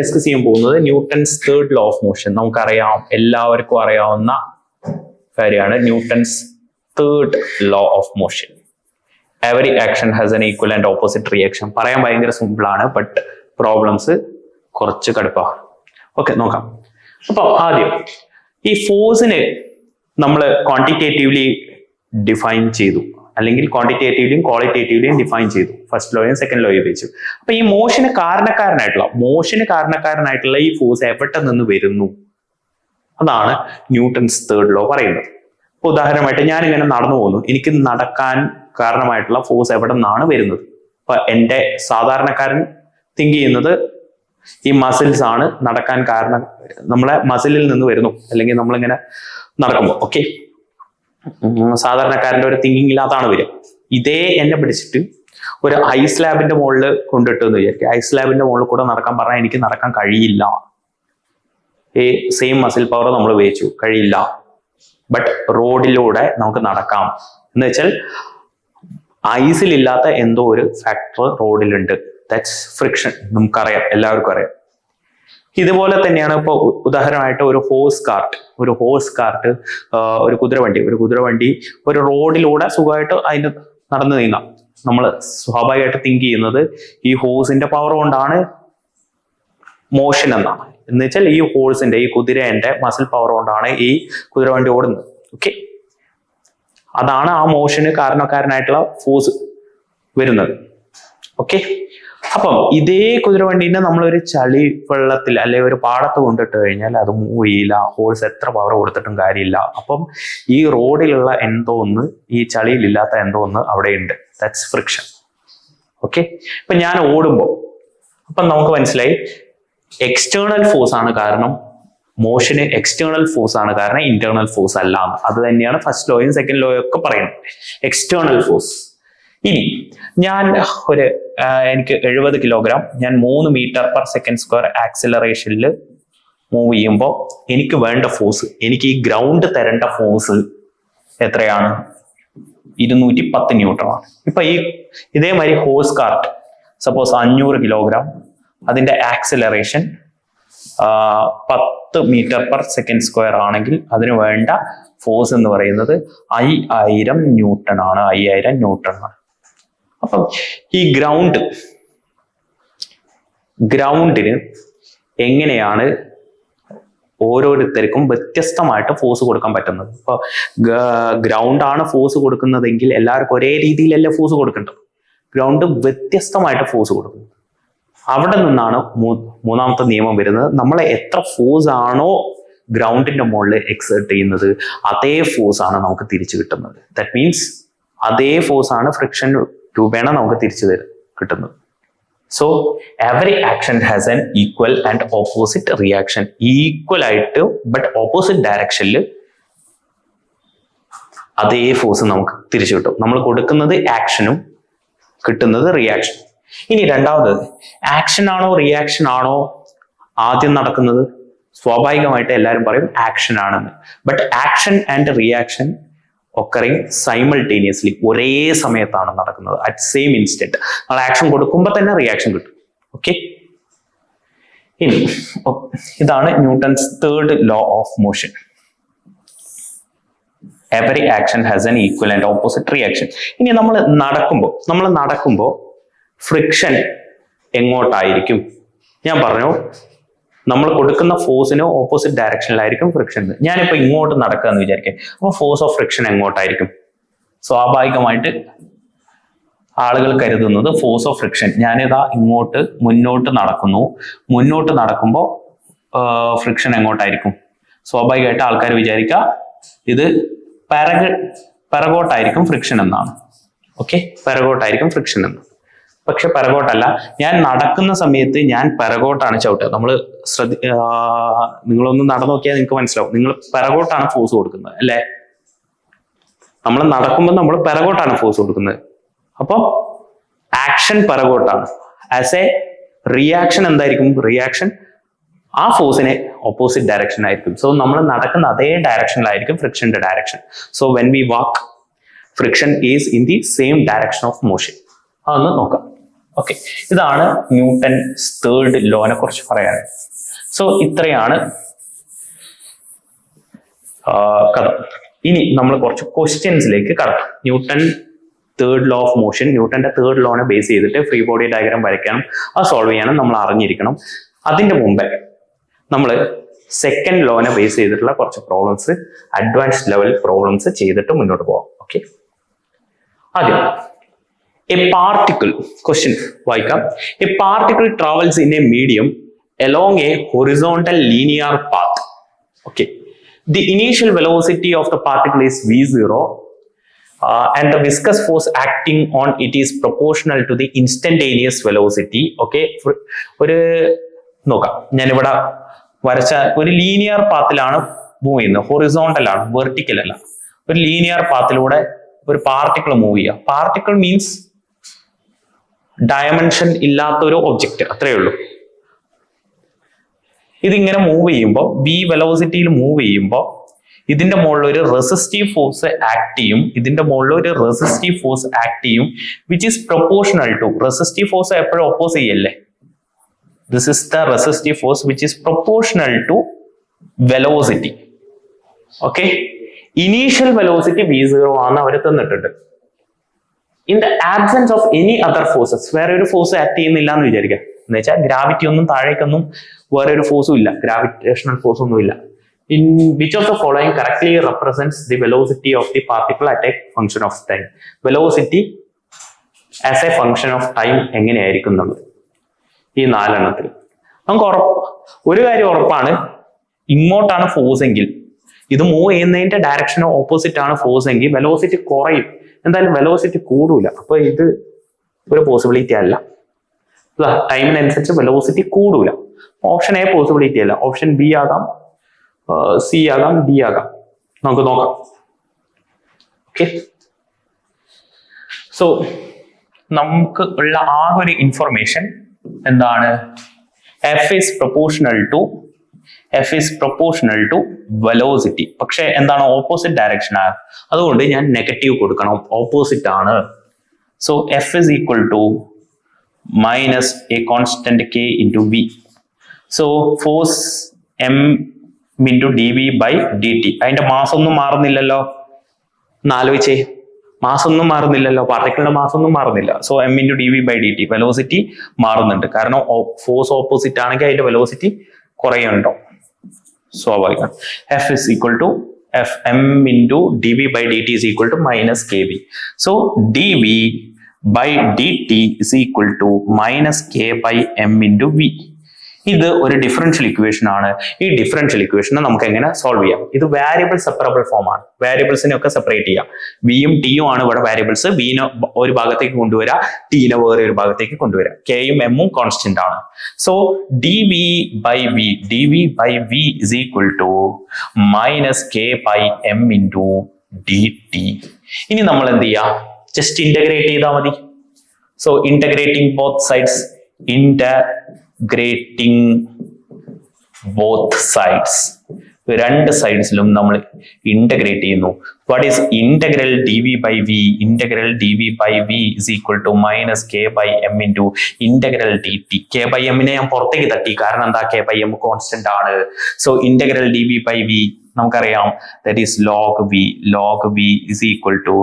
Discuss ചെയ്യാൻ പോകുന്നത് Newton's third law of motion നമുക്കറിയാം എല്ലാവർക്കും അറിയാവുന്ന കാര്യമാണ് Newton's third law of motion every action has an equal and opposite reaction പറയാൻ ഭയങ്കര സിമ്പിൾ ആണ് ബട്ട് പ്രോബ്ലംസ് കുറച്ച് കടുപ്പാണ് ഓക്കെ നോക്കാം. അപ്പൊ ആദ്യം ഈ ഫോഴ്സിനെ നമ്മൾ ക്വാണ്ടിറ്റേറ്റീവ്ലി ഡിഫൈൻ ചെയ്തു. അല്ലെങ്കിൽ ക്വാണ്ടിറ്റേറ്റീവ്ലിയും ക്വാളിറ്റേറ്റീവ്ലിയും ഡിഫൈൻ ചെയ്തു. ഫസ്റ്റ് ലോയും സെക്കൻഡ് ലോയും ഉപയോഗിച്ചു. അപ്പൊ ഈ മോഷന് കാരണക്കാരനായിട്ടുള്ള മോഷന് കാരണക്കാരനായിട്ടുള്ള ഈ ഫോഴ്സ് എവിടെ നിന്ന് വരുന്നു? അതാണ് ന്യൂട്ടൺസ് തേർഡ് ലോ പറയുന്നത്. അപ്പൊ ഉദാഹരണമായിട്ട് ഞാൻ ഇങ്ങനെ നടന്നു പോകുന്നു. എനിക്ക് നടക്കാൻ കാരണമായിട്ടുള്ള ഫോഴ്സ് എവിടെ നിന്നാണ് വരുന്നത്? അപ്പൊ എന്റെ സാധാരണക്കാരൻ തിങ്ക് ചെയ്യുന്നത് ഈ മസിൽസ് ആണ് നടക്കാൻ കാരണം നമ്മളെ മസിലിൽ നിന്ന് വരുന്നു. അല്ലെങ്കിൽ നമ്മളിങ്ങനെ നടക്കുമ്പോൾ ഓക്കെ സാധാരണക്കാരന്റെ ഒരു തിങ്കിങ് ഇല്ലാത്താണ് വരിക. ഇതേ എന്നെ പിടിച്ചിട്ട് ഒരു ഐസ് ലാബിന്റെ മുകളിൽ കൊണ്ടിട്ട് എന്ന് വിചാരിക്കുക. ഐസ് ലാബിന്റെ മുകളിൽ കൂടെ നടക്കാൻ പറഞ്ഞാൽ എനിക്ക് നടക്കാൻ കഴിയില്ല. ഈ സെയിം മസിൽ പവർ നമ്മൾ ഉപയോഗിച്ചു. കഴിയില്ല. ബട്ട് റോഡിലൂടെ നമുക്ക് നടക്കാം. എന്ന് വെച്ചാൽ ഐസിലില്ലാത്ത എന്തോ ഒരു ഫാക്ടർ റോഡിലുണ്ട് ദാറ്റ്സ് ഫ്രിക്ഷൻ നമുക്കറിയാം. എല്ലാവർക്കും അറിയാം. ഇതുപോലെ തന്നെയാണ് ഇപ്പോൾ ഉദാഹരണമായിട്ട് ഒരു ഹോഴ്സ് കാർട്ട് ഒരു ഹോഴ്സ് കാർട്ട് ഒരു കുതിരവണ്ടി ഒരു കുതിരവണ്ടി ഒരു റോഡിലൂടെ സുഖമായിട്ട് അതിന് നടന്നു നീങ്ങാം. നമ്മൾ സ്വാഭാവികമായിട്ട് തിങ്ക് ചെയ്യുന്നത് ഈ ഹോഴ്സിന്റെ പവർ കൊണ്ടാണ് മോഷൻ എന്നാണ്. എന്ന് വെച്ചാൽ ഈ ഹോഴ്സിന്റെ ഈ കുതിരേന്റെ മസിൽ പവർ കൊണ്ടാണ് ഈ കുതിരവണ്ടി ഓടുന്നത്. ഓക്കെ അതാണ് ആ മോഷന് കാരണക്കാരനായിട്ടുള്ള ഫോഴ്സ് വരുന്നത്. ഓക്കെ അപ്പം ഇതേ കുതിരവണ്ടീനെ നമ്മളൊരു ചളി വെള്ളത്തിൽ അല്ലെങ്കിൽ ഒരു പാടത്ത് കൊണ്ടിട്ട് കഴിഞ്ഞാൽ അത് മൂവ് ചെയ്യില്ല. ഹോഴ്സ് എത്ര പവർ കൊടുത്തിട്ടും കാര്യമില്ല. അപ്പം ഈ റോഡിലുള്ള എന്തോ ഒന്ന് ഈ ചളിയിലില്ലാത്ത എന്തോ ഒന്ന് അവിടെ ഉണ്ട് ദാറ്റ്സ് ഫ്രിക്ഷൻ ഓക്കെ ഇപ്പൊ ഞാൻ ഓടുമ്പോൾ അപ്പം നമുക്ക് മനസ്സിലായി. എക്സ്റ്റേണൽ ഫോഴ്സ് ആണ് കാരണം. മോഷന് എക്സ്റ്റേണൽ ഫോഴ്സ് ആണ് കാരണം. ഇന്റേണൽ ഫോഴ്സ് അല്ല. അത് തന്നെയാണ് ഫസ്റ്റ് ലോയും സെക്കൻഡ് ലോയും ഒക്കെ പറയുന്നത്. എക്സ്റ്റേണൽ ഫോഴ്സ് ഇനി ഞാൻ ഒരു എനിക്ക് എഴുപത് കിലോഗ്രാം ഞാൻ മൂന്ന് മീറ്റർ പെർ സെക്കൻഡ് സ്ക്വയർ ആക്സിലറേഷനിൽ മൂവ് ചെയ്യുമ്പോൾ എനിക്ക് വേണ്ട ഫോഴ്സ് എനിക്ക് ഈ ഗ്രൗണ്ട് തരേണ്ട ഫോഴ്സ് എത്രയാണ്? ഇരുന്നൂറ്റി പത്ത് ന്യൂട്ടൺ ആണ്. ഇപ്പൊ ഈ ഇതേമാതിരി ഹോസ് കാർട്ട് സപ്പോസ് അഞ്ഞൂറ് കിലോഗ്രാം അതിന്റെ ആക്സിലറേഷൻ പത്ത് മീറ്റർ പെർ സെക്കൻഡ് സ്ക്വയർ ആണെങ്കിൽ അതിന് വേണ്ട ഫോഴ്സ് എന്ന് പറയുന്നത് ഐ ആയിരം ന്യൂട്ടൺ ആണ് അയ്യായിരം ന്യൂട്ടൺ ആണ്. അപ്പം ഈ ഗ്രൗണ്ട് ഗ്രൗണ്ടിന് എങ്ങനെയാണ് ഓരോരുത്തർക്കും വ്യത്യസ്തമായിട്ട് ഫോഴ്സ് കൊടുക്കാൻ പറ്റുന്നത്? ഇപ്പൊ ഗ്രൗണ്ട് ആണ് ഫോഴ്സ് കൊടുക്കുന്നതെങ്കിൽ എല്ലാവർക്കും ഒരേ രീതിയിലല്ല ഫോഴ്സ് കൊടുക്കേണ്ടത്. ഗ്രൗണ്ട് വ്യത്യസ്തമായിട്ട് ഫോഴ്സ് കൊടുക്കുന്നു. അവിടെ നിന്നാണ് മൂന്നാമത്തെ നിയമം വരുന്നത്. നമ്മൾ എത്ര ഫോഴ്സ് ആണോ ഗ്രൗണ്ടിന്റെ മുകളിൽ എക്സേർട്ട് ചെയ്യുന്നത് അതേ ഫോഴ്സ് ആണ് നമുക്ക് തിരിച്ചു കിട്ടുന്നത്. ദാറ്റ് മീൻസ് അതേ ഫോഴ്സ് ആണ് ഫ്രിക്ഷൻ രൂപേണ നമുക്ക് തിരിച്ചു തരും കിട്ടുന്നത്. So every action has an equal and opposite reaction equal ആയിട്ട് ബട്ട് ഓപ്പോസിറ്റ് ഡയറക്ഷനിൽ അതേ ഫോഴ്സ് നമുക്ക് തിരിച്ചു കിട്ടും. നമ്മൾ കൊടുക്കുന്നത് ആക്ഷനും കിട്ടുന്നത് റിയാക്ഷൻ ഇനി രണ്ടാമത് ആക്ഷൻ ആണോ റിയാക്ഷൻ ആണോ? ആദ്യം നടക്കുന്നത് സ്വാഭാവികമായിട്ട് എല്ലാവരും പറയും ആക്ഷൻ ആണെന്ന്. But action and reaction occurring simultaneously ഒരേ സമയത്താണ് നടക്കുന്നത്. അറ്റ് സെയിം ഇൻസ്റ്റന്റ് നമ്മൾ ആക്ഷൻ കൊടുക്കുമ്പോൾ തന്നെ റിയാക്ഷൻ കിട്ടും. ഓക്കെ ഇനി ഇതാണ് Newton's third law of motion every action has an equal and opposite reaction ഇനി നമ്മൾ നടക്കുമ്പോൾ നമ്മൾ നടക്കുമ്പോൾ ഫ്രിക്ഷൻ എങ്ങോട്ടായിരിക്കും? ഞാൻ പറഞ്ഞു നമ്മൾ കൊടുക്കുന്ന ഫോഴ്സിന് ഓപ്പോസിറ്റ് ഡയറക്ഷനിലായിരിക്കും ഫ്രിക്ഷൻ ഞാനിപ്പോ ഇങ്ങോട്ട് നടക്കുക എന്ന് വിചാരിക്കാം. അപ്പോൾ ഫോഴ്സ് ഓഫ് ഫ്രിക്ഷൻ എങ്ങോട്ടായിരിക്കും? സ്വാഭാവികമായിട്ട് ആളുകൾ കരുതുന്നത് ഫോഴ്സ് ഓഫ് ഫ്രിക്ഷൻ ഞാനിതാ ഇങ്ങോട്ട് മുന്നോട്ട് നടക്കുന്നു. മുന്നോട്ട് നടക്കുമ്പോൾ ഫ്രിക്ഷൻ എങ്ങോട്ടായിരിക്കും? സ്വാഭാവികമായിട്ട് ആൾക്കാർ വിചാരിക്കുക ഇത് പിറക് പിറകോട്ടായിരിക്കും ഫ്രിക്ഷൻ എന്നാണ്. ഓക്കെ പിറകോട്ടായിരിക്കും ഫ്രിക്ഷൻ എന്ന്. പക്ഷെ പിറകോട്ടല്ല ഞാൻ നടക്കുന്ന സമയത്ത് ഞാൻ പിറകോട്ടാണ് ചവിട്ടുക. നമ്മൾ ശ്രദ്ധ നിങ്ങളൊന്ന് നടന്നു നോക്കിയാൽ നിങ്ങൾക്ക് മനസ്സിലാവും. നിങ്ങൾ പിറകോട്ടാണ് ഫോഴ്സ് കൊടുക്കുന്നത് അല്ലേ? നമ്മൾ നടക്കുമ്പോൾ നമ്മൾ പിറകോട്ടാണ് ഫോഴ്സ് കൊടുക്കുന്നത്. അപ്പോൾ ആക്ഷൻ പിറകോട്ടാണ് ആസ് എ റിയാക്ഷൻ എന്തായിരിക്കും? റിയാക്ഷൻ ആ ഫോഴ്സിനെ ഓപ്പോസിറ്റ് ഡയറക്ഷൻ ആയിരിക്കും. സോ നമ്മൾ നടക്കുന്ന അതേ ഡയറക്ഷനിലായിരിക്കും ഫ്രിക്ഷന്റെ direction so when we walk friction is in the same direction of motion അതൊന്ന് നോക്കാം. ഓക്കെ ഇതാണ് ന്യൂട്ടൺ തേർഡ് ലോനെ കുറിച്ച് പറയാൻ സോ ഇത്രയാണ് കഥ. ഇനി നമ്മൾ കുറച്ച് ക്വസ്റ്റ്യൻസിലേക്ക് കടക്കാം. Newton third law of motion ന്യൂട്ടന്റെ തേർഡ് ലോനെ ബേസ് ചെയ്തിട്ട് ഫ്രീ ബോഡി ഡയഗ്രാം വരയ്ക്കണം അത് സോൾവ് ചെയ്യണം നമ്മൾ അറിഞ്ഞിരിക്കണം. അതിന്റെ മുമ്പേ നമ്മൾ സെക്കൻഡ് ലോനെ ബേസ് ചെയ്തിട്ടുള്ള കുറച്ച് പ്രോബ്ലംസ് അഡ്വാൻസ് ലെവൽ പ്രോബ്ലംസ് ചെയ്തിട്ട് മുന്നോട്ട് പോകാം ഓക്കെ ആദ്യം എ പാർട്ടിക്കിൾ ക്വസ്റ്റ്യൻ വായിക്കാം a particle travels in a medium along a horizontal linear path okay the initial velocity of the particle is v0 uh, and the viscous force acting on it is proportional to the instantaneous velocity okay ഒരു നോക്കാം ഞാനിവിടെ വരച്ച ഒരു linear പാത്തിലാണ് move ചെയ്യുന്നത് horizontal ആണ് vertical അല്ല ഒരു ലീനിയർ പാത്തിലൂടെ ഒരു പാർട്ടിക്കിൾ മൂവ് ചെയ്യുക പാർട്ടിക്കിൾ മീൻസ് ഡയമെൻഷൻ ഇല്ലാത്ത ഒരു ഒബ്ജക്റ്റ് അത്രയേ ഉള്ളൂ. ഇതിങ്ങനെ മൂവ് ചെയ്യുമ്പോൾ വി വെലോസിറ്റിയിൽ മൂവ് ചെയ്യുമ്പോൾ ഇതിന്റെ മുകളിൽ ഒരു റെസിസ്റ്റീവ് ഫോഴ്സ് ആക്ട് ചെയ്യും. ഇതിന്റെ മുകളിൽ ഒരു റെസിസ്റ്റീവ് ഫോഴ്സ് ആക്ട് ചെയ്യും which is proportional to resistive force എപ്പോഴും ഒപ്പോസ് ചെയ്യല്ലേ? This is the resistive force which is proportional to velocity okay initial velocity V zero ആണ് അവർ തന്നിട്ടുണ്ട്. In the absence of any other forces വേറെ ഒരു force act ചെയ്യുന്നില്ല എന്ന് വിചാരിക്കുക. എന്ന് വെച്ചാൽ ഗ്രാവിറ്റി ഒന്നും താഴേക്കൊന്നും വേറെ ഒരു ഫോഴ്സും ഇല്ല. ഗ്രാവിറ്റേഷണൽ ഫോഴ്സ് ഒന്നും ഇല്ല. In which of the following correctly represents the velocity of the particle at a function of time velocity as a function of time എങ്ങനെയായിരിക്കും എന്നുള്ളത്? ഈ നാലെണ്ണത്തിൽ. നമുക്ക് ഉറപ്പ് ഒരു കാര്യം ഉറപ്പാണ്. ഇങ്ങോട്ടാണ് ഫോഴ്സ് എങ്കിൽ ഇത് മൂവ് ചെയ്യുന്നതിന്റെ ഡയറക്ഷൻ ഓപ്പോസിറ്റ് ആണ് ഫോഴ്സ് എങ്കിൽ വെലോസിറ്റി കുറയും. എന്തായാലും വെലോസിറ്റി കൂടൂല. അപ്പൊ ഇത് ഒരു പോസിബിലിറ്റി അല്ല. ടൈമിനനുസരിച്ച് വെലോസിറ്റി കൂടൂല. ഓപ്ഷൻ എ പോസിബിലിറ്റി അല്ല. ഓപ്ഷൻ ബി ആകാം സി ആകാം ഡി ആകാം. നമുക്ക് നോക്കാം. ഓക്കെ സോ നമുക്ക് ഉള്ള ആ ഒരു ഇൻഫർമേഷൻ എന്താണ്? F is proportional to F is proportional to velocity പക്ഷെ എന്താണ് ഓപ്പോസിറ്റ് ഡയറക്ഷൻ ആണ് അതുകൊണ്ട് ഞാൻ നെഗറ്റീവ് കൊടുക്കണം. ഓപ്പോസിറ്റ് ആണ്. So F is equal to minus a constant K into V so force M into D V by D T അതിന്റെ മാസമൊന്നും മാറുന്നില്ലല്ലോ എന്നാലോചിച്ചേ മാസമൊന്നും മാറുന്നില്ലല്ലോ. പാർട്ടിക്കിളിന്റെ മാസ് ഒന്നും മാറുന്നില്ല. So M into D V by D T velocity മാറുന്നുണ്ട്. കാരണം ഫോഴ്സ് ഓപ്പോസിറ്റ് ആണെങ്കിൽ അതിന്റെ വെലോസിറ്റി കുറയുണ്ടോ സ്വാഭാവികം F is equal to F M into D V by D T is equal to minus K V so D V by D T is equal to minus K by M into V ഇത് ഒരു differential equation ആണ്. ഈ differential ഇക്വേഷനെ നമുക്ക് എങ്ങനെ solve ചെയ്യാം? ഇത് variable separable form ആണ്. വേരിയബിൾസിനെ ഒക്കെ സെപ്പറേറ്റ് ചെയ്യാം. വിയും ടിയും ആണ് ഇവിടെ വാരിയബിൾസ് വിനെ ഒരു ഭാഗത്തേക്ക് കൊണ്ടുവരിക ടീനെ വേറെ ഒരു ഭാഗത്തേക്ക് കൊണ്ടുവരിക കെയും എമ്മും കോൺസ്റ്റന്റ് ആണ് so D V by V D V by V is equal to minus K by M into D T ഇനി നമ്മൾ എന്ത് ചെയ്യാം? ജസ്റ്റ് ഇന്റഗ്രേറ്റ് ചെയ്താൽ മതി. So integrating both sides integrating both sides രണ്ട് സൈഡ്സിലും നമ്മൾ ഇന്റഗ്രേറ്റ് ചെയ്യുന്നു. What is integral D V by V integral D V by V is equal to minus K by M into integral D T K by എമ്മിനെ ഞാൻ പുറത്തേക്ക് തട്ടി. കാരണം എന്താ? കെ ബൈ എം കോൺസ്റ്റന്റ് ആണ്. So integral D V by V നമുക്കറിയാം. That is log V log V is equal to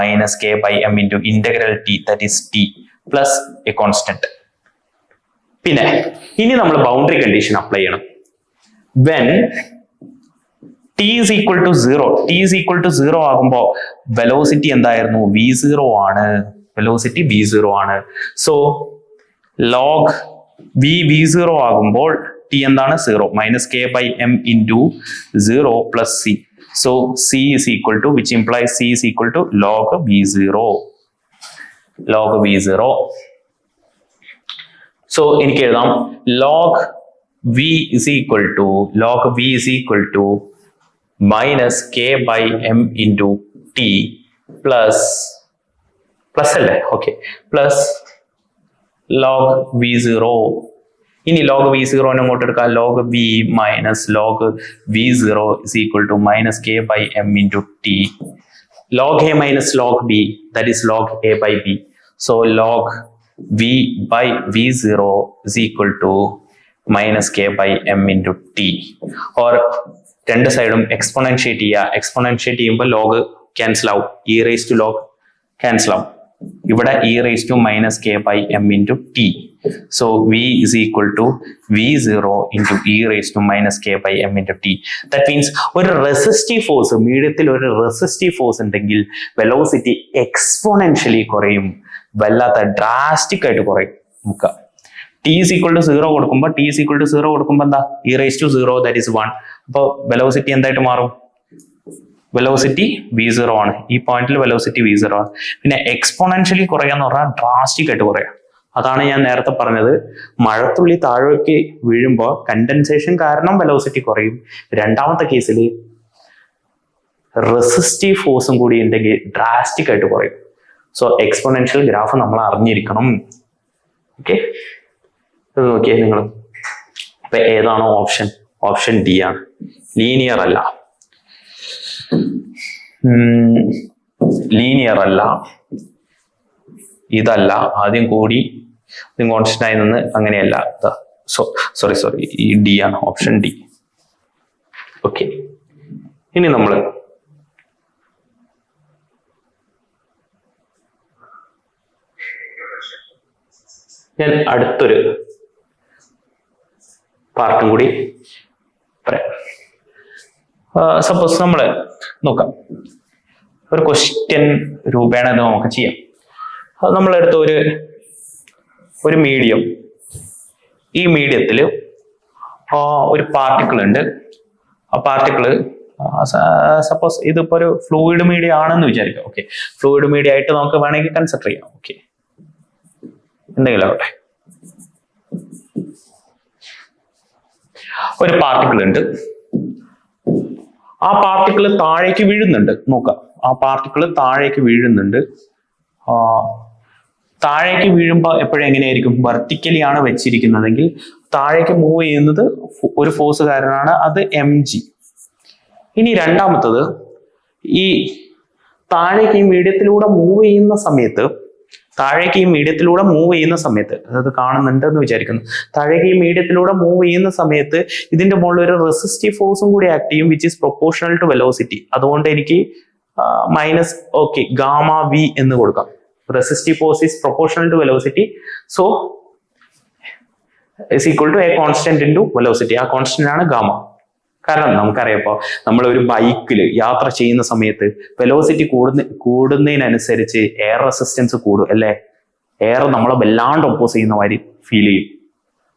minus K by M into integral T that is T plus a constant പിന്നെ ഇനി നമ്മൾ boundary condition apply ചെയ്യണം. When T is equal to zero T is equal to zero ആകുമ്പോൾ velocity എന്തായിരുന്നു? V zero ആണ്. Velocity V zero ആണ്. So log V V zero ആകുമ്പോൾ T എന്താണ്? Zero minus K by M into zero plus C so C is equal to which implies C is equal to log V zero log V zero so എനിക്ക് എഴുതാം log V is equal to log V is equal to minus K by M into T plus plus അല്ലേ okay plus log V zero ഇനി log V സീറോനെ അങ്ങോട്ട് എടുക്കാം. Log V minus log V zero is equal to minus K by M into T log A minus log B that is log A by B so log by V zero is equal to minus K by M into T or രണ്ട് സൈഡും exponentiate ചെയ്യുക. Exponentiate ചെയ്യുമ്പോൾ log cancel ആവും. E raise to log cancel ആവും. ഇവിടെ E raise to minus K by M into T so V is equal to V zero into E raise to minus K by M into T that means ഒരു resistive force മീഡിയത്തിൽ ഒരു resistive force ഉണ്ടെങ്കിൽ velocity exponentially കുറയും. വല്ലാത്ത drastic ആയിട്ട് കുറയും നമുക്ക് T is equal to zero കൊടുക്കുമ്പോൾ T is equal to zero കൊടുക്കുമ്പോൾ എന്താ? E raise to zero that is one അപ്പോൾ വെലോസിറ്റി എന്തായിട്ട് മാറും? വെലോസിറ്റി വി സീറോ ആണ്. ഈ പോയിന്റിൽ വെലോസിറ്റി വി സീറോ ആണ്. പിന്നെ എക്സ്പോണൻഷ്യലി കുറയുക എന്ന് പറഞ്ഞാൽ ഡ്രാസ്റ്റിക് ആയിട്ട് കുറയാം. അതാണ് ഞാൻ നേരത്തെ പറഞ്ഞത്. മഴത്തുള്ളി താഴേക്ക് വീഴുമ്പോൾ കണ്ടൻസേഷൻ കാരണം വെലോസിറ്റി കുറയും. രണ്ടാമത്തെ കേസിൽ റെസിസ്റ്റീവ് ഫോഴ്സും കൂടി ഉണ്ടെങ്കിൽ ഡ്രാസ്റ്റിക് ആയിട്ട് കുറയും. സോ എക്സ്പോണൻഷ്യൽ ഗ്രാഫ് നമ്മൾ അറിഞ്ഞിരിക്കണം. ഓക്കെ ഇത് നോക്കിയേ നിങ്ങൾ അപ്പൊ ഏതാണോ ഓപ്ഷൻ ഓപ്ഷൻ ഡി ആണ്. ലീനിയർ അല്ല. ലീനിയർ അല്ല. ഇതല്ല. ആദ്യം കൂടി കോൺസ്റ്റന്റ് ആയി നിന്ന് അങ്ങനെയല്ല. സോ സോറി സോറി ഈ ഡി ആണ്. ഓപ്ഷൻ ഡി ഓക്കെ ഇനി നമ്മൾ ഞാൻ അടുത്തൊരു പാർട്ടും കൂടി പറയാം. സപ്പോസ് നമ്മൾ നോക്കാം. ഒരു ക്വസ്റ്റ്യൻ രൂപേണ ഇത് നമുക്ക് ചെയ്യാം. നമ്മളെടുത്ത ഒരു ഒരു മീഡിയം ഈ മീഡിയത്തിൽ ഒരു പാർട്ടിക്കിൾ ഉണ്ട്. ആ പാർട്ടിക്കിൾ സപ്പോസ് ഇതിപ്പോ ഒരു ഫ്ലൂയിഡ് മീഡിയ ആണെന്ന് വിചാരിക്കാം. ഓക്കെ ഫ്ലൂയിഡ് മീഡിയ ആയിട്ട് നമുക്ക് വേണമെങ്കിൽ കൺസിഡർ ചെയ്യാം. ഓക്കെ എന്തെങ്കിലും ആവട്ടെ. ഒരു പാർട്ടിക്കിൾ ഉണ്ട്. ആ പാർട്ടിക്കിൾ താഴേക്ക് വീഴുന്നുണ്ട്. നോക്കാം. ആ പാർട്ടിക്കിൾ താഴേക്ക് വീഴുന്നുണ്ട്. താഴേക്ക് വീഴുമ്പോൾ എപ്പോഴും എങ്ങനെയായിരിക്കും? വെർട്ടിക്കലി ആണ് വെച്ചിരിക്കുന്നതെങ്കിൽ താഴേക്ക് മൂവ് ചെയ്യുന്നത് ഒരു ഫോഴ്സ് കാരണമാണ് അത് എം ജി ഇനി രണ്ടാമത്തത് ഈ താഴേക്ക് ഈ മീഡിയത്തിലൂടെ മൂവ് ചെയ്യുന്ന സമയത്ത് താഴേക്ക് ഈ മീഡിയത്തിലൂടെ മൂവ് ചെയ്യുന്ന സമയത്ത് അതായത് കാണുന്നുണ്ട് എന്ന് വിചാരിക്കുന്നു. താഴേക്ക് ഈ മീഡിയത്തിലൂടെ മൂവ് ചെയ്യുന്ന സമയത്ത് ഇതിന്റെ മുകളിൽ ഒരു റെസിസ്റ്റീവ് ഫോഴ്സും കൂടി ആക്ട് ചെയ്യും which is proportional to velocity അതുകൊണ്ട് എനിക്ക് മൈനസ് ഓക്കെ ഗാമ വി എന്ന് കൊടുക്കാം. Resistive force is proportional to velocity so is equal to a constant into velocity ആ കോൺസ്റ്റന്റ് ആണ് ഗാമ കാരണം നമുക്കറിയാപ്പോ നമ്മൾ ഒരു ബൈക്കിൽ യാത്ര ചെയ്യുന്ന സമയത്ത് വെലോസിറ്റി കൂടുന്ന കൂടുന്നതിനനുസരിച്ച് എയർ റെസിസ്റ്റൻസ് കൂടും അല്ലേ? എയർ നമ്മളെ വല്ലാണ്ട് ഒപ്പോസ് ചെയ്യുന്ന മാതിരി ഫീൽ ചെയ്യും.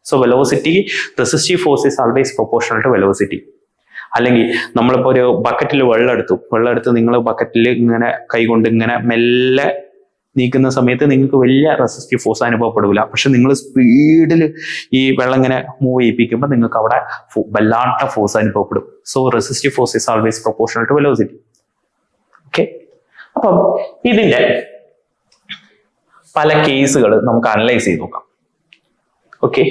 So velocity resistive force always proportional to velocity അല്ലെങ്കിൽ നമ്മളിപ്പോ ഒരു ബക്കറ്റിൽ വെള്ളം എടുത്തു. വെള്ളം എടുത്ത് നിങ്ങൾ ബക്കറ്റിൽ ഇങ്ങനെ കൈകൊണ്ട് ഇങ്ങനെ മെല്ലെ നീക്കുന്ന സമയത്ത് നിങ്ങൾക്ക് വലിയ റെസിസ്റ്റീവ് ഫോഴ്സ് അനുഭവപ്പെടില്ല പക്ഷെ നിങ്ങൾ സ്പീഡിൽ ഈ വെള്ളം ഇങ്ങനെ മൂവ് ചെയ്യിപ്പിക്കുമ്പോൾ നിങ്ങൾക്ക് അവിടെ വല്ലാത്ത ഫോഴ്സ് അനുഭവപ്പെടും. So resistive force is always proportional to velocity okay അപ്പം ഇതിന്റെ പല കേസുകൾ നമുക്ക് അനലൈസ് ചെയ്ത് നോക്കാം. ഓക്കെ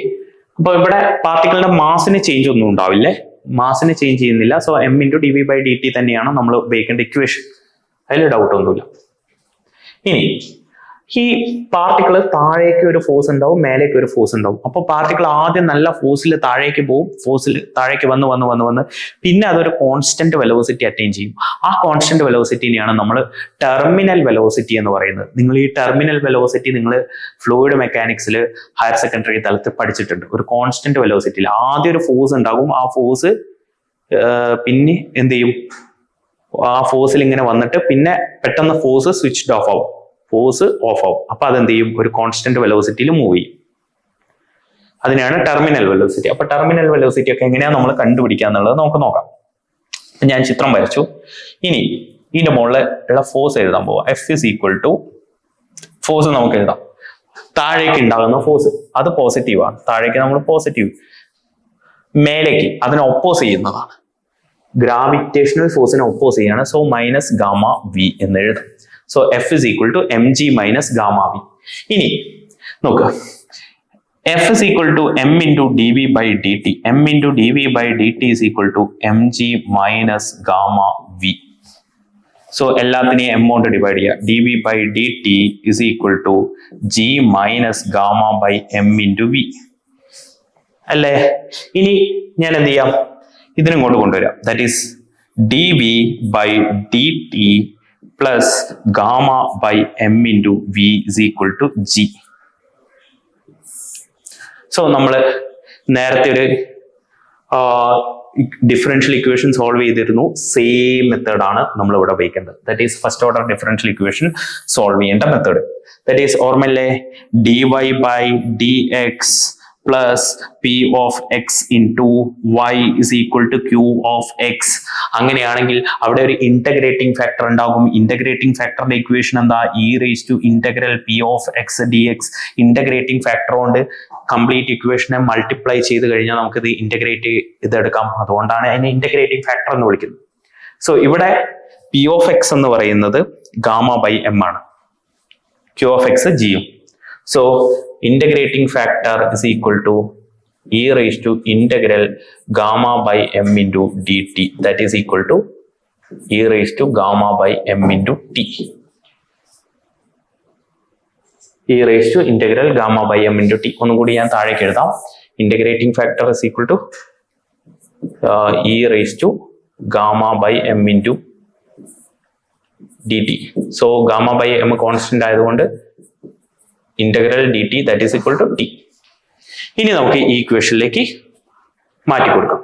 അപ്പൊ ഇവിടെ പാർട്ടിക്കിളിന്റെ മാസിന് ചേഞ്ച് ഒന്നും ഉണ്ടാവില്ലേ? മാസിന് ചേഞ്ച് ചെയ്യുന്നില്ല. So M into D V by D T തന്നെയാണ് നമ്മൾ ഉപയോഗിക്കേണ്ട ഇക്വേഷൻ അതിൽ ഡൗട്ട് ഒന്നുമില്ല. ഇനി ഈ പാർട്ടിക്കിൾ താഴേക്ക് ഒരു ഫോഴ്സ് ഉണ്ടാവും മേലേക്ക് ഒരു ഫോഴ്സ് ഉണ്ടാവും. അപ്പൊ പാർട്ടിക്കിൾ ആദ്യം നല്ല ഫോഴ്സിൽ താഴേക്ക് പോകും ഫോഴ്സിൽ താഴേക്ക് വന്ന് വന്ന് വന്ന് വന്ന്. പിന്നെ അതൊരു കോൺസ്റ്റന്റ് വെലോസിറ്റി അറ്റൈൻ ചെയ്യും. ആ കോൺസ്റ്റന്റ് വെലോസിറ്റിനെയാണ് നമ്മൾ ടെർമിനൽ വെലോസിറ്റി എന്ന് പറയുന്നത്. നിങ്ങൾ ഈ ടെർമിനൽ വെലോസിറ്റി നിങ്ങൾ ഫ്ലൂയിഡ് മെക്കാനിക്സിൽ ഹയർ സെക്കൻഡറി തലത്തിൽ പഠിച്ചിട്ടുണ്ട്. ഒരു കോൺസ്റ്റന്റ് വെലോസിറ്റിയിൽ ആദ്യം ഒരു ഫോഴ്സ് ഉണ്ടാകും. ആ ഫോഴ്സ് പിന്നെ എന്ത് ചെയ്യും? ആ ഫോഴ്സിൽ ഇങ്ങനെ വന്നിട്ട് പിന്നെ പെട്ടെന്ന് ഫോഴ്സ് സ്വിച്ച്ഡ് ഓഫ് ആവും. ഫോഴ്സ് ഓഫ് ആവും. അപ്പൊ അതെന്ത് ചെയ്യും? ഒരു കോൺസ്റ്റന്റ് വെലോസിറ്റിയിൽ മൂവ് ചെയ്യും. അതിനെയാണ് ടെർമിനൽ വെലോസിറ്റി അപ്പൊ ടെർമിനൽ വെലോസിറ്റി ഒക്കെ എങ്ങനെയാണ് നമ്മൾ കണ്ടുപിടിക്കുക എന്നുള്ളത് നമുക്ക് നോക്കാം. ഞാൻ ചിത്രം വരച്ചു. ഇനി ഇതിന്റെ മുകളിൽ ഉള്ള ഫോഴ്സ് എഴുതാൻ പോവാം. F is equal to force നമുക്ക് എഴുതാം. താഴേക്ക് ഉണ്ടാകുന്ന ഫോഴ്സ് അത് പോസിറ്റീവ് ആണ്. താഴേക്ക് നമ്മൾ പോസിറ്റീവ് മേലേക്ക് അതിനെ ഒപ്പോസ് ചെയ്യുന്നതാണ്. ഗ്രാവിറ്റേഷണൽ ഫോഴ്സിനെ ഒപ്പോസ് ചെയ്യാണ്. സോ മൈനസ് ഗാമ വി എന്ന് എഴുതാം. So F is equal to M G minus gamma V ഇനി നോക്കുക F is equal to M into D V by D T M into D V by D T is equal to M G minus gamma V so എല്ലാത്തിനെയും M കൊണ്ട് divide ചെയ്യുക D V by D T is equal to G minus gamma by M into V അല്ലേ? ഇനി ഞാൻ എന്ത് ചെയ്യാം? ഇതിനും കൊണ്ട് കൊണ്ടുവരാം that is D V by D T plus gamma by M into V is equal to G so നമ്മൾ നേരത്തെ ഒരു ഡിഫറൻഷ്യൽ ഇക്വേഷൻ സോൾവ് ചെയ്തിരുന്നു. സെയിം മെത്തേഡാണ് നമ്മൾ ഇവിടെ ഉപയോഗിക്കേണ്ടത്. That is first order differential equation solve ചെയ്യേണ്ട മെത്തേഡ് ദാറ്റ് ഈസ് ഓർമ്മയില്ലേ? D Y by D X plus P of X into Y is equal to Q of X അങ്ങനെയാണെങ്കിൽ അവിടെ ഒരു ഇന്റഗ്രേറ്റിംഗ് ഫാക്ടർ ഉണ്ടാകും. ഇന്റഗ്രേറ്റിംഗ് ഫാക്ടറിന്റെ ഇക്വേഷൻ എന്താ? E raise to integral P of X D X integrating factor കൊണ്ട് complete ഇക്വേഷനെ multiply ചെയ്ത് കഴിഞ്ഞാൽ നമുക്കിത് ഇന്റഗ്രേറ്റ് ഇതെടുക്കാം. അതുകൊണ്ടാണ് അതിനെ ഇന്റഗ്രേറ്റിംഗ് ഫാക്ടർ എന്ന് വിളിക്കുന്നത്. സോ ഇവിടെ പി ഓഫ് എക്സ് എന്ന് പറയുന്നത് ഗാമ ബൈ എം ആണ്. ക്യൂ ഓഫ് എക്സ് ജിയും so integrating factor is equal to E raise to integral gamma by M into D T that is equal to E raise to gamma by M into T E raise to integral gamma by M into T ഒന്നും കൂടി ഞാൻ താഴേക്ക് എഴുതാം. Integrating factor is equal to E raise to gamma by M into D T so gamma by M constant ആയതുകൊണ്ട് integral D T that is equal to T ഇനി നമുക്ക് ഈ ഇക്വേഷനിലേക്ക് മാറ്റി കൊടുക്കാം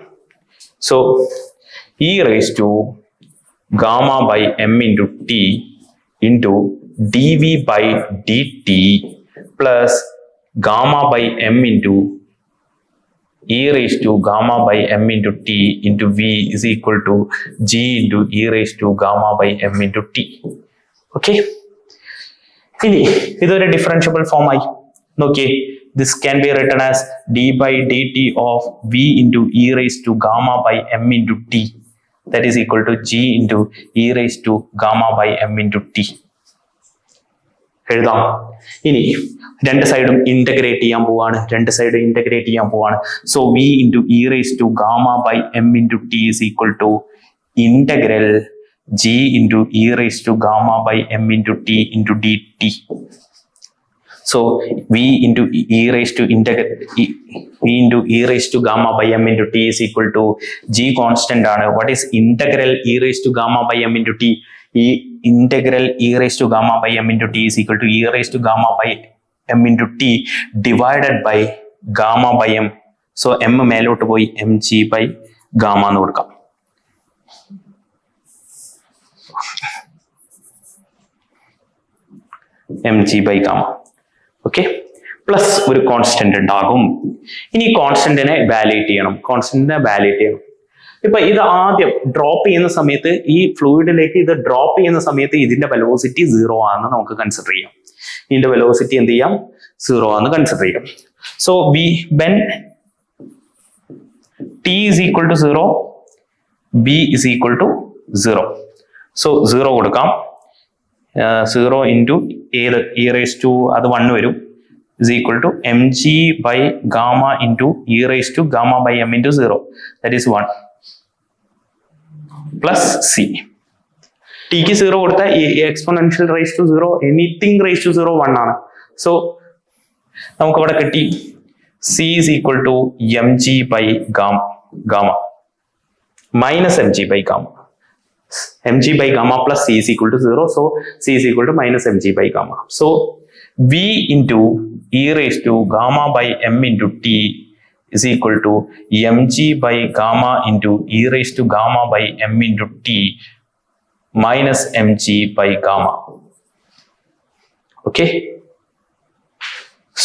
so E raise to gamma by M into T into D V by D T plus gamma by M into e raised to gamma by m into t into v is equal to g into e raised to gamma by m into t. Okay. ഇനി ഇതൊരു differentiable form ആയി. നോക്കിയേ. This can be written as D by D T of V into E raise to gamma by M into T that is equal to G into E raise to gamma by M into T എഴുതാം. ഇനി രണ്ട് സൈഡും integrate ചെയ്യാൻ പോവാണ്. രണ്ട് സൈഡും integrate ചെയ്യാൻ പോവാണ്. So V into E raise to gamma by M into T is equal to integral G into E raise to gamma by M into T into D T so V into E raise to integral V into E raise to gamma by M into T is equal to G constant ആണ്. What is integral E raise to gamma by M into T ഈ integral E raise to gamma by M into T is equal to E raise to gamma by M into T divided by gamma by M so M മേലോട്ട് പോയി M G by gamma എന്ന് കൊടുക്കാം. M G by gamma okay plus ഒരു constant ഉണ്ടാകും. ഇനി കോൺസ്റ്റന്റിനെ validate ചെയ്യണം. കോൺസ്റ്റന്റിനെ validate ചെയ്യണം. ഇപ്പൊ ഇത് ആദ്യം ഡ്രോപ്പ് ചെയ്യുന്ന സമയത്ത് ഈ ഫ്ലൂയിഡിലേക്ക് ഇത് ഡ്രോപ്പ് ചെയ്യുന്ന സമയത്ത് ഇതിന്റെ വെലോസിറ്റി സീറോ ആണെന്ന് നമുക്ക് കൺസിഡർ ചെയ്യാം. ഇതിന്റെ വെലോസിറ്റി എന്ത് ചെയ്യാം? സീറോ ആണെന്ന് കൺസിഡർ ചെയ്യാം. So v when t is equal to zero b is equal to zero so zero കൊടുക്കാം. സീറോ ഇന്റു ഏത് ഇ റേസ് ടു അത് വൺ വരും. Is equal to m g by gamma into e raise to gamma by m into zero that is one plus c tick zero കൊടുത്താൽ exponential raise to zero anything raise to zero one ആണ്. So നമുക്ക് അവിടെ കിട്ടി. C is equal to m g by gamma gamma minus m g by gamma mg by gamma plus c is equal to 0. So, c is equal to minus mg by gamma. So, v into e raised to gamma by m into t is equal to mg by gamma into e raised to gamma by m into t minus mg by gamma. Okay.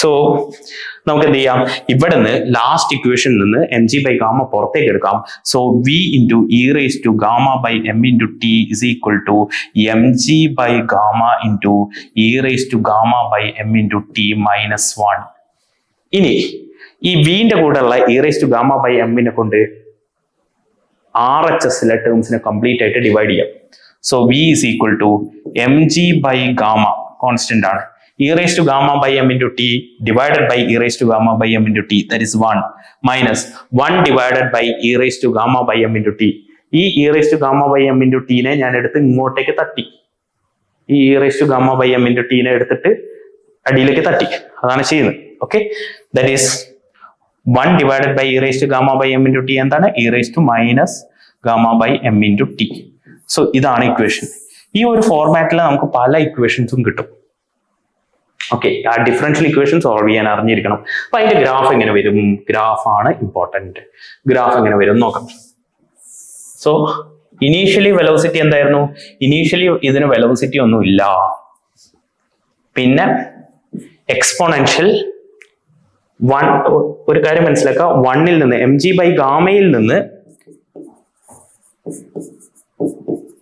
So നമുക്ക് എന്ത് ചെയ്യാം ഇവിടെ നിന്ന് last ഇക്വേഷനിൽ നിന്ന് m G by gamma പുറത്തേക്ക് എടുക്കാം. So v into e raise to gamma by m into t is equal to m g by gamma into e raise to gamma by m into t minus one ഇനി ഈ വിന്റെ കൂടെയുള്ള raise to gamma by എമ്മിനെ കൊണ്ട് R H എസിലെ ടേംസിനെ complete ആയിട്ട് divide ചെയ്യാം. So v is equal to m g by gamma constant ആണ്. E raise to gamma by m into t divided by e raise to gamma by m into t that is one minus one divided by e raise to gamma by m into t ഈ e raise to gamma by m into ടീനെ ഞാൻ എടുത്ത് ഇങ്ങോട്ടേക്ക് തട്ടി. ഈ e raise to gamma by m into ടീനെ എടുത്തിട്ട് അടിയിലേക്ക് തട്ടി. അതാണ് ചെയ്യുന്നത്. Okay that is one divided by e raise to gamma by m into t എന്താണ്? E raise to minus gamma by m into t so ഇതാണ് equation ഈ ഒരു ഫോർമാറ്റിൽ നമുക്ക് പല ഇക്വേഷൻസും കിട്ടും. ഓക്കെ ആ ഡിഫറൻഷ്യൽ ഇക്വേഷൻ സോൾവ് ചെയ്യാൻ അറിഞ്ഞിരിക്കണം. അപ്പൊ അതിന്റെ ഗ്രാഫ് എങ്ങനെ വരും? ഗ്രാഫ് ആണ് ഇമ്പോർട്ടന്റ് ഗ്രാഫ് എങ്ങനെ വരും? നോക്കാം. സോ ഇനീഷ്യലി വെലോസിറ്റി എന്തായിരുന്നു? ഇനീഷ്യലി ഇതിന് വെലോസിറ്റി ഒന്നും ഇല്ല. പിന്നെ എക്സ്പോണൻഷ്യൽ വൺ ഒരു കാര്യം മനസ്സിലാക്കുക വണ്ണിൽ നിന്ന് എം ജി ബൈ ഗാമയിൽ നിന്ന്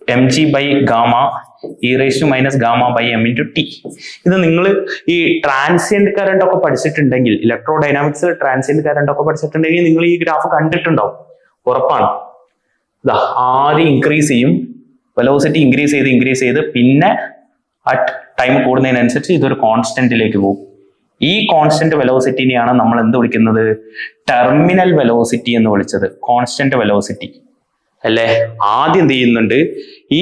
m g by gamma e raise to minus gamma by m into t ഇത് നിങ്ങൾ ഈ ട്രാൻസിയന്റ് കറണ്ട് ഒക്കെ പഠിച്ചിട്ടുണ്ടെങ്കിൽ ഇലക്ട്രോ ഡൈനാമിക്സിൽ ട്രാൻസിയന്റ് കറണ്ട് ഒക്കെ പഠിച്ചിട്ടുണ്ടെങ്കിൽ നിങ്ങൾ ഈ ഗ്രാഫ് കണ്ടിട്ടുണ്ടാവും. ഉറപ്പാണ്. ആദ്യം ഇൻക്രീസ് ചെയ്യും വെലോസിറ്റി ഇൻക്രീസ് ചെയ്ത് ഇൻക്രീസ് ചെയ്ത് പിന്നെ അറ്റ് ടൈം കൂടുന്നതിനനുസരിച്ച് ഇതൊരു കോൺസ്റ്റന്റിലേക്ക് പോകും. ഈ കോൺസ്റ്റന്റ് വെലോസിറ്റിനെയാണ് നമ്മൾ എന്ത് വിളിക്കുന്നത്? ടെർമിനൽ വെലോസിറ്റി എന്ന് വിളിച്ചത്. കോൺസ്റ്റന്റ് വെലോസിറ്റി അല്ലേ? ആദ്യം എന്ത് ചെയ്യുന്നുണ്ട്? ഈ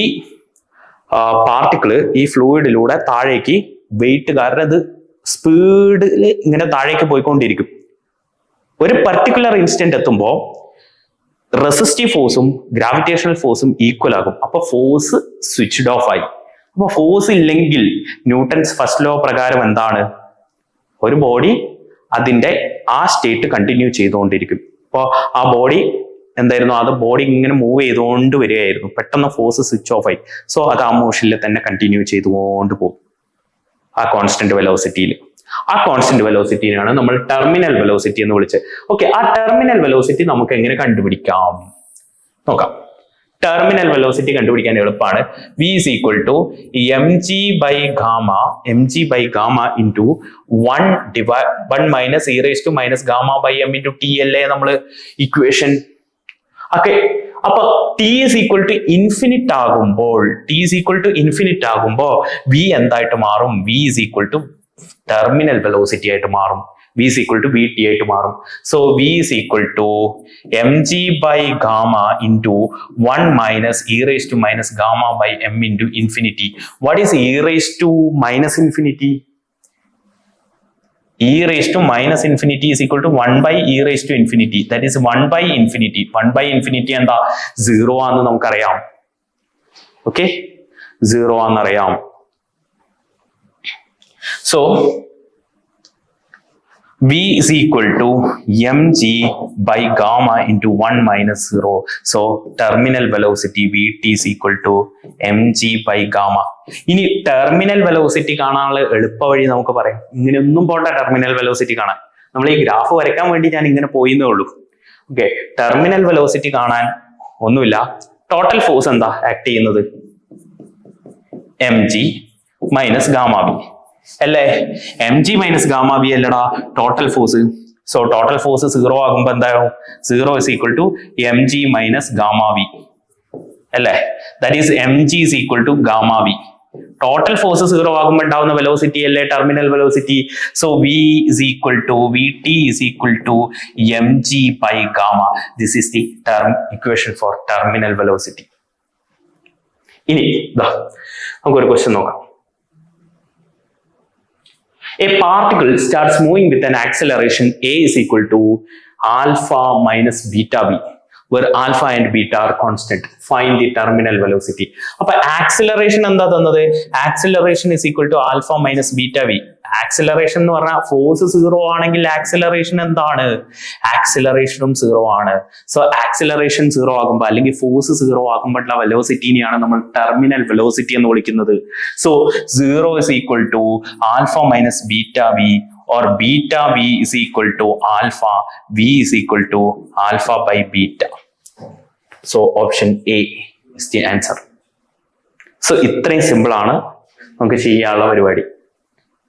പാർട്ടിക്കിൾ ഈ ഫ്ലൂയിഡിലൂടെ താഴേക്ക് വെയിറ്റ് കാരണം അത് സ്പീഡിൽ ഇങ്ങനെ താഴേക്ക് പോയിക്കൊണ്ടിരിക്കും. ഒരു പർട്ടിക്കുലർ ഇൻസ്റ്റന്റ് എത്തുമ്പോൾ റെസിസ്റ്റീവ് ഫോഴ്സും ഗ്രാവിറ്റേഷണൽ ഫോഴ്സും ഈക്വൽ ആകും. അപ്പൊ ഫോഴ്സ് സ്വിച്ച്ഡ് ഓഫ് ആയി. അപ്പൊ ഫോഴ്സ് ഇല്ലെങ്കിൽ ന്യൂട്ടൺസ് ഫസ്റ്റ് ലോ പ്രകാരം എന്താണ്? ഒരു ബോഡി അതിന്റെ ആ സ്റ്റേറ്റ് കണ്ടിന്യൂ ചെയ്തുകൊണ്ടിരിക്കും. അപ്പോൾ ആ ബോഡി എന്തായിരുന്നു? അത് ബോഡി ഇങ്ങനെ മൂവ് ചെയ്തുകൊണ്ട് വരികയായിരുന്നു. പെട്ടെന്ന് ഫോഴ്സ് സ്വിച്ച് ഓഫ് ആയി. സോ അത് ആ മോഷനിൽ തന്നെ കണ്ടിന്യൂ ചെയ്തുകൊണ്ട് പോകും. ആ കോൺസ്റ്റന്റ് വെലോസിറ്റിയിൽ ആ കോൺസ്റ്റന്റ് വെലോസിറ്റിയാണ് നമ്മൾ ടെർമിനൽ വെലോസിറ്റി എന്ന് വിളിച്ചത്. ഓക്കെ ആ ടെർമിനൽ വെലോസിറ്റി നമുക്ക് എങ്ങനെ കണ്ടുപിടിക്കാം? നോക്കാം. ടെർമിനൽ വെലോസിറ്റി കണ്ടുപിടിക്കാൻ എളുപ്പമാണ്. V is equal to m g by gamma m g by gamma into one divide one minus e raise to minus gamma by m into t അല്ലേ നമ്മൾ equation okay അപ്പൊ t is equal to infinite ആകുമ്പോൾ t is equal to infinite ആകുമ്പോൾ v എന്തായിട്ട് മാറും? V is equal to terminal velocity ആയിട്ട് മാറും. V is equal to v t ആയിട്ട് മാറും. So v is equal to m g by gamma into one minus e raise to minus gamma by m into infinity what is e raise to minus infinity e raised to minus infinity is equal to 1 by e raised to infinity that is 1 by infinity 1 by infinity എന്താ zero ആണെന്ന് നമുക്കറിയാം okay zero ആണെന്നറിയാം so v is equal to mg by gamma into 1 minus 0 so terminal velocity vt is equal to mg by gamma. ഇനി terminal velocity കാണാനുള്ള എളുപ്പ വഴി നമുക്ക് പറയാം. ഇങ്ങനെയൊന്നും പോണ്ട ടെർമിനൽ വെലോസിറ്റി കാണാൻ. നമ്മൾ ഈ ഗ്രാഫ് വരയ്ക്കാൻ വേണ്ടി ഞാൻ ഇങ്ങനെ പോയിന്നേ ഉള്ളൂ. ഓക്കെ ടെർമിനൽ വെലോസിറ്റി കാണാൻ ഒന്നുമില്ല. ടോട്ടൽ ഫോഴ്സ് എന്താ? ആക്ട് ചെയ്യുന്നത്? M g minus gamma b അല്ലേ? M g minus gamma b അല്ലടാ total force so total force zero ആകുമ്പോൾ എന്താകും zero is equal to m g minus gamma b അല്ലേ? That is m g is equal to gamma b total force zero ആകുമ്പോൾ ഉണ്ടാവുന്ന velocity അല്ലേ? Terminal velocity so v is equal to v t is equal to m g by gamma this is the term equation for terminal velocity ഇനി നമുക്കൊരു question നോക്കാം. a particle starts moving with an acceleration a is equal to alpha minus beta v where alpha and beta are constant find the terminal velocity അപ്പൊ acceleration എന്താ തന്നത് acceleration is equal to alpha minus beta V Acceleration എന്ന് പറഞ്ഞാൽ force zero ആണെങ്കിൽ acceleration എന്താണ്? ആക്സിലറേഷനും zero ആണ്. So acceleration zero ആകുമ്പോൾ അല്ലെങ്കിൽ ഫോഴ്സ് സീറോ ആകുമ്പോഴുള്ള വെലോസിറ്റിനെയാണ് നമ്മൾ ടെർമിനൽ വെലോസിറ്റി എന്ന് വിളിക്കുന്നത്. So zero is equal to alpha minus beta v or beta v is equal to alpha v is equal to alpha by beta so option A is the answer so ഇത്രയും simple ആണ്. നമുക്ക് ചെയ്യാനുള്ള പരിപാടി.